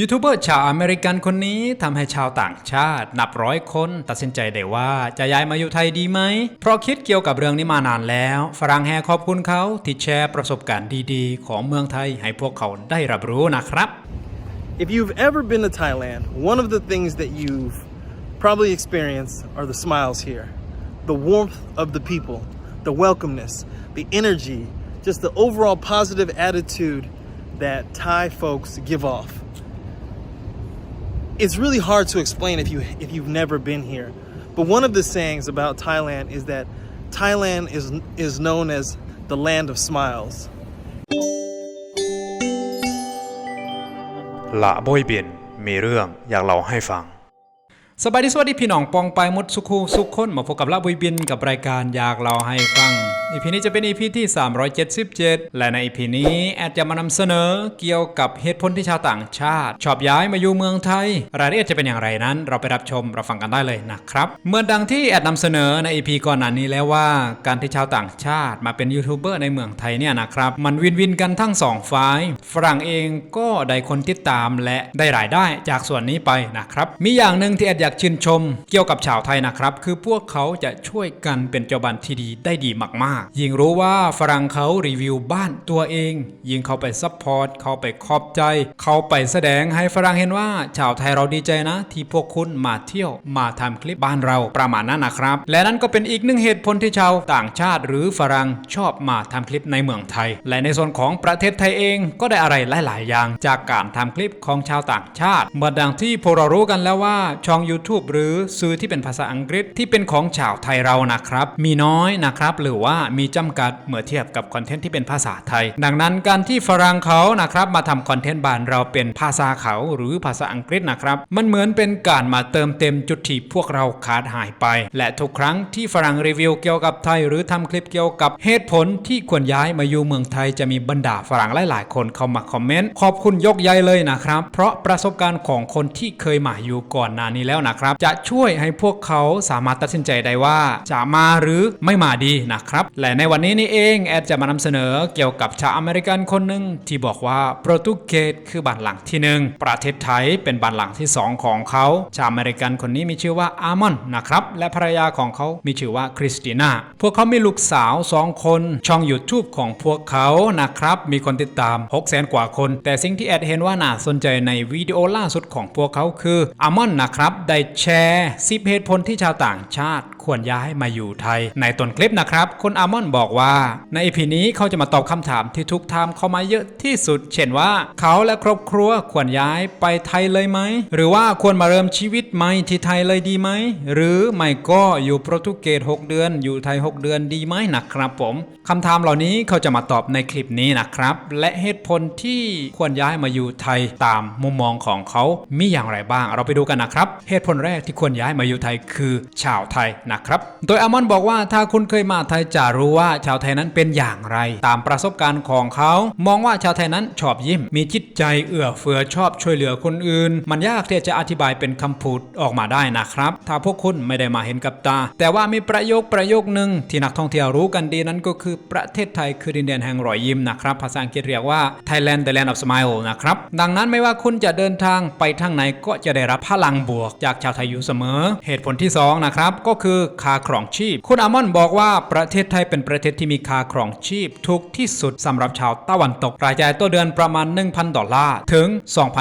ยูทูบเบอร์ชาวอเมริกันคนนี้ทำให้ชาวต่างชาติ นับร้อยคนตัดสินใจได้ว่าจะย้ายมาอยู่ไทยดีไหม เพราะคิดเกี่ยวกับเรื่องนี้มานานแล้ว ฝรั่งแห่ขอบคุณเขาที่แชร์ประสบการณ์ดีๆ ของเมืองไทยให้พวกเขาได้รับรู้นะครับ If you've ever been to Thailand, one of the things that you've probably experienced are the smiles here, the warmth of the people, the welcomeness, the energy, just the overall positive attitude that Thai folks give off. it's really hard to explain if you if you've never been here. But one of the sayings about Thailand is that Thailand is is known as the land of smiles. La mi yak lao hai fang. สบายดีสวัสดีพี่น้องปองไปหมดสุขูสุขคนมาพบกับละบุยบินกับรายการอยากเล่าให้ฟังอีพีนี้จะเป็นอีพีที่ 377 และในอีพีนี้แอดจะมานำเสนอเกี่ยวกับเหตุผลที่ชาวต่างชาติ ชอบย้ายมาอยู่เมืองไทย รายละเอียดจะเป็นอย่างไรนั้น เราไปรับชมรับฟังกันได้เลยนะครับ เมื่อดังที่แอดนำเสนอในอีพีก่อนหน้านี้แล้วว่า การที่ชาวต่างชาติมาเป็นยูทูบเบอร์ในเมืองไทยเนี่ยนะครับมันวินวินกันทั้งสองฝ่ายฝรั่งเองก็ได้คนติดตามและได้รายได้จากส่วนนี้ไปนะครับมีอย่างหนึ่งที่แอดอยากากชื่นชมเกี่ยวกับชาวไทยนะครับ คือพวกเขาจะช่วยกันเป็นเจ้าบ้านที่ดีได้ดีมากๆ ยิ่งรู้ว่าฝรั่งเขารีวิวบ้านตัวเอง ยิ่งเขาไปซัพพอร์ตเขาไปขอบใจ เขาไปแสดงให้ฝรั่งเห็นว่าชาวไทยเราดีใจนะ ที่พวกคุณมาเที่ยวมาทำคลิปบ้านเราประมาณนั้นนะครับ และนั่นก็เป็นอีกหนึ่งเหตุผลที่ชาวต่างชาติ หรือฝรั่งชอบมาทำคลิปในเมืองไทย และในส่วนของประเทศไทยเองก็ได้อะไรหลาย ๆ อย่าง จากการทำคลิปของชาวต่างชาติ เมื่อดังที่พวกเรารู้กันแล้วว่าช่อง YouTube หรือสื่อที่เป็นภาษาอังกฤษที่เป็นของชาวไทยเรานะครับ มีน้อยนะครับ หรือว่ามีจำกัดเมื่อเทียบกับคอนเทนต์ที่เป็นภาษาไทย ดังนั้นการที่ฝรั่งเขานะครับมาทำคอนเทนต์บ้านเราเป็นภาษาเขาหรือภาษาอังกฤษนะครับ มันเหมือนเป็นการมาเติมเต็มจุดที่พวกเราขาดหายไป และทุกครั้งที่ฝรั่งรีวิวเกี่ยวกับไทย หรือทำคลิปเกี่ยวกับเหตุผลที่ควรย้ายมาอยู่เมืองไทยจะมีบรรดาฝรั่งหลาย ๆ คนเข้ามาคอมเมนต์ขอบคุณยกใหญ่เลยนะครับ เพราะประสบการณ์ของคนที่เคยมาอยู่ก่อนหน้านี้แล้วนะครับ จะช่วยให้พวกเขาสามารถตัดสินใจได้ว่าจะมาหรือไม่มาดีนะครับ และในวันนี้นี่เองแอดจะมานำเสนอเกี่ยวกับชาวอเมริกันคนหนึ่งที่บอกว่าโปรตุเกสคือบ้านหลังที่หนึ่งประเทศไทยเป็นบ้านหลังที่สองของเขา ชาวอเมริกันคนนี้มีชื่อว่าอามอนนะครับ และภรรยาของเขามีชื่อว่าคริสติน่า พวกเขามีลูกสาวสองคนช่อง YouTube ของพวกเขานะครับ มีคนติดตาม 6 0 0 0 0กว่าคน แต่สิ่งที่แอดเห็นว่าน่าสนใจในวิดีโอล่าสุดของพวกเขาคืออามอนนะครับ ได้แชร์10เหตุผลที่ชาวต่างชาติ ควรย้ายมาอยู่ไทย ในต้นคลิปนะครับ คุณอามอนบอกว่า ในอีพีนี้เขาจะมาตอบคำถามที่ทุกถามเข้ามาเยอะที่สุด เช่นว่า เขาและครอบครัวควรย้ายไปไทยเลยไหม หรือว่าควรมาเริ่มชีวิตใหม่ที่ไทยเลยดีไหม หรือไม่ก็อยู่โปรตุเกส6 เดือน อยู่ไทย 6 เดือนดีไหมนะครับผมคำถามเหล่านี้เขาจะมาตอบในคลิปนี้นะครับ และเหตุผลที่ควรย้ายมาอยู่ไทยตามมุมมองของเขามีอย่างไรบ้าง เราไปดูกันนะครับ เหตุผลแรกที่ควรย้ายมาอยู่ไทยคือชาวไทยนะครับ โดยอามอนบอกว่าถ้าคุณเคยมาไทยจะรู้ว่าชาวไทยนั้นเป็นอย่างไร ตามประสบการณ์ของเขา มองว่าชาวไทยนั้นชอบยิ้ม มีจิตใจเอื้อเฟื้อชอบช่วยเหลือคนอื่น มันยากที่จะอธิบายเป็นคำพูดออกมาได้นะครับ ถ้าพวกคุณไม่ได้มาเห็นกับตา แต่ว่ามีประโยคประโยคนึงที่นักท่องเที่ยวรู้กันดีนั้นก็คือประเทศไทยคือดินแดนแห่งรอยยิ้มนะครับ ภาษาอังกฤษเรียกว่า Thailand the land of smile นะครับ ดังนั้นไม่ว่าคุณจะเดินทางไปทางไหนก็จะได้รับพลังบวกจากชาวไทยอยู่เสมอ เหตุผลที่สองนะครับก็คือค่าครองชีพ คุณอามอนบอกว่าประเทศไทยเป็นประเทศที่มีค่าครองชีพถูกที่สุดสำหรับชาวตะวันตก รายจ่ายต่อเดือนประมาณ 1,000 ดอลลาร์ ถึง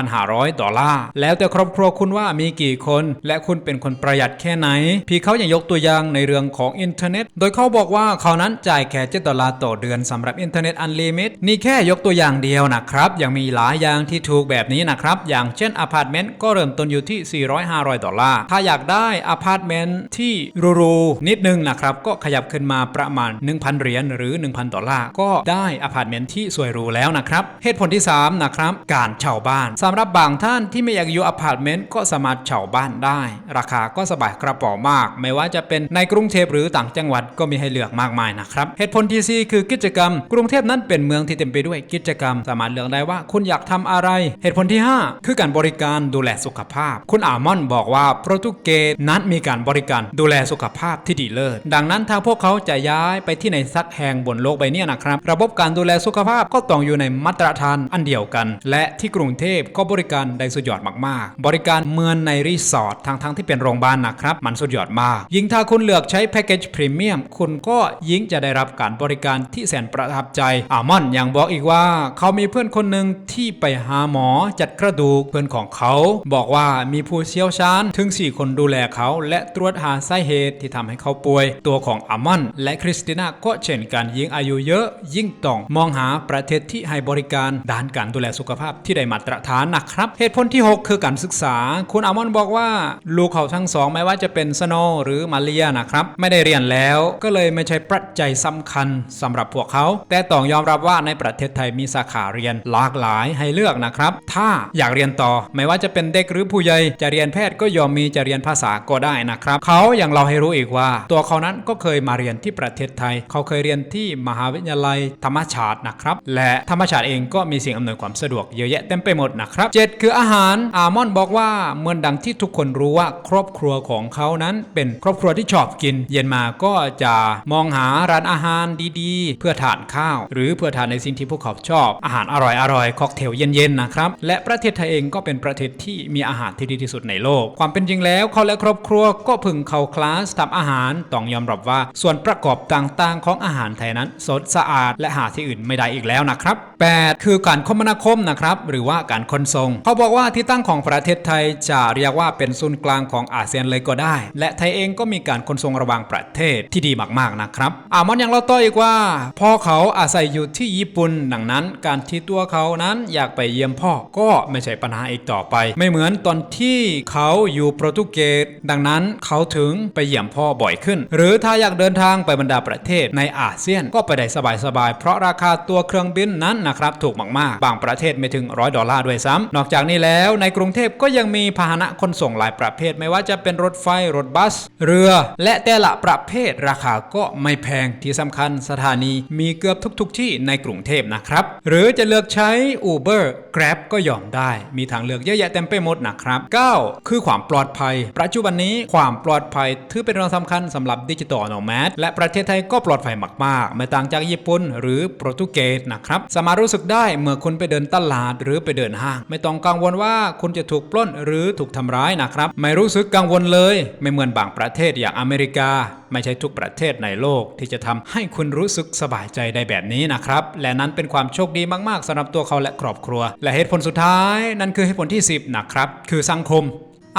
2,500 ดอลลาร์ แล้วแต่ครอบครัวคุณว่ามีกี่คน และคุณเป็นคนประหยัดแค่ไหน พี่เขายังยกตัวอย่างในเรื่องของอินเทอร์เน็ต โดยเขาบอกว่าเขานั้นจ่ายแค่7ดอลลาร์ต่อเดือนสำหรับอินเทอร์เน็ตอันลิมิตนี่แค่ยกตัวอย่างเดียวนะครับ ยังมีหลายอย่างที่ถูกแบบนี้นะครับ อย่างเช่นอพาร์ตเมนต์ก็เริ่มต้นอยู่ที่ 400-500 ดอลลาร์ ถ้าอยากได้อพาร์ตเมนต์ที่หรูๆนิดนึงนะครับ ก็ขยับขึ้นมาประมาณ 1,000 เหรียญหรือ 1,000 ดอลลาร์ ก็ได้อพาร์ตเมนต์ที่สวยหรูแล้วนะครับ เหตุผลที่ 3 นะครับ การเช่าบ้านสำหรับบางท่านที่ไม่อยากอยู่อพาร์ตเมนต์ก็สามารถเช่าบ้านได้ ราคาก็สบายกระเป๋ามาก ไม่ว่าจะเป็นในกรุงเทพหรือต่างจังหวัดก็มีให้เลือกมากมายนะครับ เหตุผลที่ 4 คือกิจกรรม กรุงเทพนั้นเป็นเมืองที่เต็มไปด้วยกิจกรรม สามารถเลือกได้ว่าคุณอยากทำอะไร เหตุผลที่ 5 คือการบริการดูแลสุขภาพ คุณอามอนบอกว่าโปรตุเกสนั้นมีการบริการดูแลสุขสุขภาพที่ดีเลิศ ดังนั้นถ้าพวกเขาจะย้ายไปที่ไหนสักแห่งบนโลกใบนี้นะครับ ระบบการดูแลสุขภาพก็ต้องอยู่ในมาตรฐานอันเดียวกัน และที่กรุงเทพก็บริการได้สุดยอดมากๆ บริการเหมือนในรีสอร์ททั้งๆที่เป็นโรงพยาบาลนะครับ มันสุดยอดมาก ยิ่งถ้าคุณเลือกใช้แพ็กเกจพรีเมียมคุณก็ยิ่งจะได้รับการบริการที่แสนประทับใจอามอนยังบอกอีกว่า เขามีเพื่อนคนหนึ่งที่ไปหาหมอจัดกระดูกเพื่อนของเขา บอกว่ามีผู้เชี่ยวชาญถึง 4 คนดูแลเขาและตรวจหาสาเหตุที่ทำให้เขาป่วย ตัวของอามอนและคริสติน่าก็เช่นกันยิ่งอายุเยอะ ยิ่งต้องมองหาประเทศที่ให้บริการด้านการดูแลสุขภาพที่ได้มาตรฐานนะครับ เหตุผลที่ 6 คือการศึกษา คุณอามอนบอกว่าลูกเขาทั้งสองไม่ว่าจะเป็นสโนหรือมาเรียนะครับไม่ได้เรียนแล้วก็เลยไม่ใช่ปัจจัยสำคัญสำหรับพวกเขา แต่ต้องยอมรับว่าในประเทศไทยมีสาขาเรียนหลากหลายให้เลือกนะครับ ถ้าอยากเรียนต่อไม่ว่าจะเป็นเด็กหรือผู้ใหญ่จะเรียนแพทย์ก็ยอมมีจะเรียนภาษาก็ได้นะครับ เขาอยังเล่าให้รู้อีกว่า ตัวเขานั้นก็เคยมาเรียนที่ประเทศไทย เขาเคยเรียนที่มหาวิทยาลัยธรรมศาสตร์นะครับ และธรรมศาสตร์เองก็มีสิ่งอำนวยความสะดวกเยอะแยะเต็มไปหมดนะครับเจ็ดคืออาหารอามอนบอกว่าเหมือนดังที่ทุกคนรู้ว่าครอบครัวของเขานั้นเป็นครอบครัวที่ชอบกิน เย็นมาก็จะมองหาร้านอาหารดีๆ เพื่อทานข้าว หรือเพื่อทานในสิ่งที่พวกเขาชอบ อาหารอร่อยๆค็อกเทลเย็นๆนะครับและประเทศไทยเองก็เป็นประเทศที่มีอาหารที่ดีที่สุดในโลก ความเป็นจริงแล้วเขาและครอบครัวก็พึงเข้าคลาสทำอาหารต้องยอมรับว่าส่วนประกอบต่างๆ ของอาหารไทยนั้น สดสะอาด และหาที่อื่นไม่ได้อีกแล้วนะครับ 8 คือการคมนาคมนะครับหรือว่าการขนส่งเขาบอกว่าที่ตั้งของประเทศไทยจะเรียกว่าเป็นศูนย์กลางของอาเซียนเลยก็ได้ และไทยเองก็มีการขนส่งระหว่างประเทศที่ดีมากๆนะครับอามอนยังเล่าต่ออีกว่าพ่อเขาอาศัยอยู่ที่ญี่ปุ่นดังนั้น การที่ตัวเขานั้นอยากไปเยี่ยมพ่อก็ไม่ใช่ปัญหาอีกต่อไป ไม่เหมือนตอนที่เขาอยู่โปรตุเกสดังนั้นเขาถึงไปเยี่ยมพ่อบ่อยขึ้น หรือถ้าอยากเดินทางไปบรรดาประเทศในอาเซียนก็ไปได้สบายๆ เพราะราคาตัวเครื่องบินนั้นนะครับถูกมากๆ บางประเทศไม่ถึงร้อยดอลลาร์ด้วยซ้ำนอกจากนี้แล้วในกรุงเทพก็ยังมีพาหนะขนส่งหลายประเภท ไม่ว่าจะเป็นรถไฟรถบัส เรือ และแต่ละประเภทราคาก็ไม่แพงที่สำคัญสถานีมีเกือบทุก ๆ ที่ในกรุงเทพนะครับ หรือจะเลือกใช้ Uber Grab ก็ยอมได้ มีทางเลือกเยอะแยะเต็มไปหมดนะครับ 9 คือความปลอดภัย ปัจจุบันนี้ความปลอดภัยถือเป็นเรื่องสำคัญสำหรับดิจิตอลโนแมดและประเทศไทยก็ปลอดภัยมากๆ ไม่ต่างจากญี่ปุ่นหรือโปรตุเกสนะครับ สามารถรู้สึกได้เมื่อคุณไปเดินตลาดหรือไปเดินห้าง ไม่ต้องกังวลว่าคุณจะถูกปล้นหรือถูกทำร้ายนะครับ ไม่รู้สึกกังวลเลย ไม่เหมือนบางประเทศอย่างอเมริกา ไม่ใช่ทุกประเทศในโลกที่จะทำให้คุณรู้สึกสบายใจได้แบบนี้นะครับ และนั้นเป็นความโชคดีมากๆสำหรับตัวเขาและครอบครัว และเหตุผลสุดท้ายนั่นคือเหตุผลที่ 10นะครับคือสังคม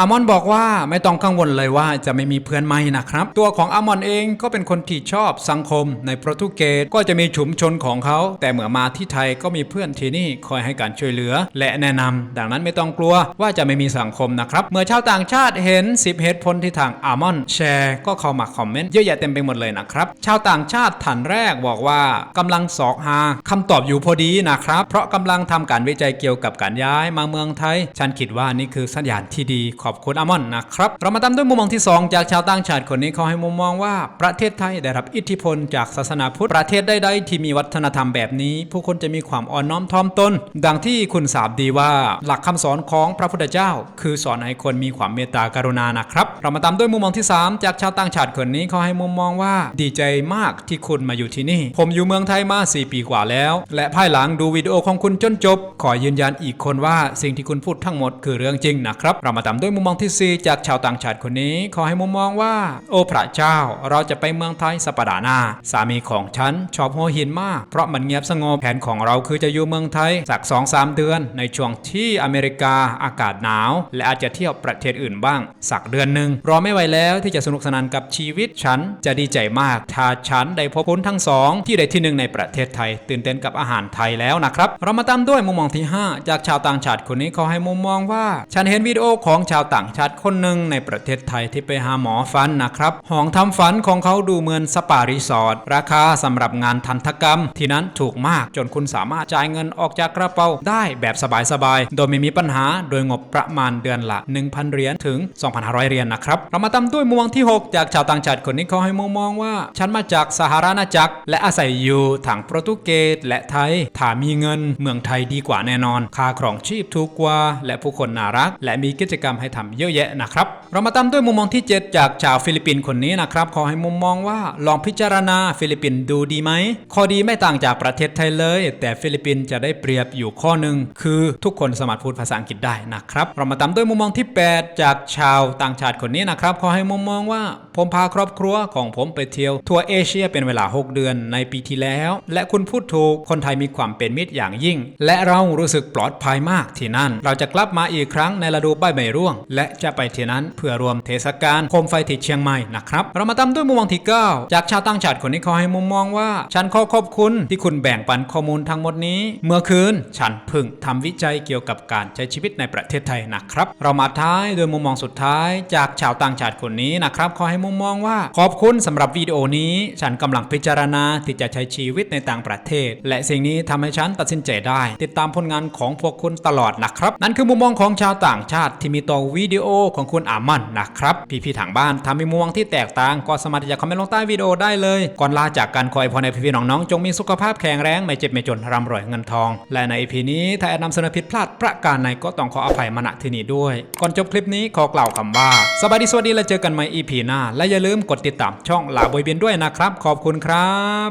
อามอนบอกว่าไม่ต้องกังวลเลยว่าจะไม่มีเพื่อนใหม่นะครับ ตัวของอามอนเองก็เป็นคนที่ชอบสังคมในโปรตุเกสก็จะมีชุมชนของเขา แต่เมื่อมาที่ไทยก็มีเพื่อนที่นี่คอยให้การช่วยเหลือ และแนะนำดังนั้นไม่ต้องกลัวว่าจะไม่มีสังคมนะครับ เมื่อชาวต่างชาติเห็น 10 เหตุผลที่ทางอามอนแชร์ก็เข้ามาคอมเมนต์เยอะแยะเต็มไปหมดเลยนะครับ ชาวต่างชาติท่านแรกบอกว่ากำลังสอกหาคำตอบอยู่พอดีนะครับ เพราะกำลังทำการวิจัยเกี่ยวกับการย้ายมาเมืองไทย ฉันคิดว่านี่คือสัญญาณที่ดีขอบคุณอามอนนะครับ เรามาตามด้วยมุมมองที่ 2 จากชาวต่างชาติคนนี้เขาให้มุมมองว่าประเทศไทยได้รับอิทธิพลจากศาสนาพุทธประเทศใดๆที่มีวัฒนธรรมแบบนี้ ผู้คนจะมีความอ่อนน้อมถ่อมตนดังที่คุณทราบดีว่าหลักคำสอนของพระพุทธเจ้า คือสอนให้คนมีความเมตตากรุณานะครับ เรามาตามด้วยมุมมองที่ 3 จากชาวต่างชาติคนนี้เขาให้มุมมองว่าดีใจมากที่คุณมาอยู่ที่นี่ ผมอยู่เมืองไทยมา 4 ปีกว่าแล้ว และภายหลังดูวิดีโอของคุณจนจบ ขอยืนยันอีกคนว่าสิ่งที่คุณพูดทั้งหมดคือเรื่องจริงนะครับ เรามาตามด้วยมุมมองที่ 4 จากชาวต่างชาติคนนี้ ขอให้มุมมองว่า โอ้พระเจ้า เราจะไปเมืองไทยสัปดาห์หน้า สามีของฉันชอบหัวหินมาก เพราะมันเงียบสงบแผนของเราคือจะอยู่เมืองไทยสัก2-3เดือน ในช่วงที่อเมริกาอากาศหนาว และอาจจะเที่ยวประเทศอื่นบ้าง สักเดือนหนึ่งรอไม่ไหวแล้วที่จะสนุกสนานกับชีวิตฉันจะดีใจมากถ้าฉันได้พบคุณทั้งสองที่ได้ที่หนึ่งในประเทศไทย ตื่นเต้นกับอาหารไทยแล้วนะครับเรามาตามด้วยมุมมองที่ 5 จากชาวต่างชาติคนนี้เขาให้มุมมองว่า ฉันเห็นวิดีโอของชาวาวต่างชาติคนหนึ่งในประเทศไทยที่ไปหาหมอฟันนะครับห้องทำฟันของเขาดูเหมือนสปารีสอร์ทราคาสำหรับงานทันตกรรม ที่นั้นถูกมากจนคุณสามารถจ่ายเงินออกจากกระเป๋าได้แบบสบายๆ โดยไม่มีปัญหาโดยงบประมาณเดือนละ 1,000 เหรียญถึง 2,500 เหรียญนะครับ เรามาตามด้วยมุมมองที่ 6 จากชาวต่างชาติคนนี้เขาให้มุมมองว่า ฉันมาจากสหราชอาณาจักร และอาศัยอยู่ทางโปรตุเกสและไทยถ้ามีเงินเมืองไทยดีกว่าแน่นอน ค่าครองชีพถูกกว่า และผู้คนน่ารัก และมีกิจกรรมให้ให้ทำเยอะแยะนะครับ เรามาตามด้วยมุมมองที่ 7 จากชาวฟิลิปปินส์คนนี้นะครับขอให้มุมมองว่าลองพิจารณาฟิลิปปินส์ดูดีไหมข้อดีไม่ต่างจากประเทศไทยเลย แต่ฟิลิปปินส์จะได้เปรียบอยู่ข้อหนึ่งคือทุกคนสามารถพูดภาษาอังกฤษได้นะครับ เรามาตามด้วยมุมมองที่ 8 จากชาวต่างชาติคนนี้นะครับขอให้มุมมองว่าผมพาครอบครัวของผมไปเที่ยวทัวร์เอเชียเป็นเวลา 6 เดือนในปีที่แล้ว และคุณพูดถูกคนไทยมีความเป็นมิตรอย่างยิ่ง และเรารู้สึกปลอดภัยมากที่นั่น เราจะกลับมาอีกครั้งในฤดูใบไม้ร่วงและจะไปเที่นั้นเพื่อรวมเทศกาลโคมไฟที่เชียงใหม่นะครับ เรามาตามด้วยมุมมองที่ 9 จากชาวต่างชาติคนนี้เขาให้มุมมองว่า ฉันขอขอบคุณที่คุณแบ่งปันข้อมูลทั้งหมดนี้ เมื่อคืนฉันพิ่งทำวิจัยเกี่ยวกับการใช้ชีวิตในประเทศไทยนะครับ เรามาท้ายด้วยมุมมองสุดท้าย จากชาวต่างชาติคนนี้นะครับขอให้มุมมองว่าขอบคุณสำหรับวิดีโอนี้ ฉันกำลังพิจารณาที่จะใช้ชีวิตในต่างประเทศ และสิ่งนี้ทำให้ฉันตัดสินใจได้ ติดตามผลงานของพวกคุณตลอดนะครับ นั่นคือมุมมองของชาวต่างชาติที่มีต่อวิดีโอของคุณอามันนะครับ พี่ๆทางบ้านถ้ามีมุมมองที่แตกต่าง ก็สามารถที่จะคอมเมนต์ลงใต้วิดีโอได้เลย ก่อนลาจากการคอยพรในพี่ๆน้องๆ จงมีสุขภาพแข็งแรงไม่เจ็บไม่จนร่ำรวยเงินทอง และใน EP นี้ถ้าแอดนำเสนอผิดพลาดประการใดก็ต้องขออภัยมาณที่นี้ด้วย ก่อนจบคลิปนี้ขอกล่าวคำว่า สบายดีสวัสดีและเจอกันใหม่ EP หน้า และอย่าลืมกดติดตามช่องลาบอยเบียนด้วยนะครับ ขอบคุณครับ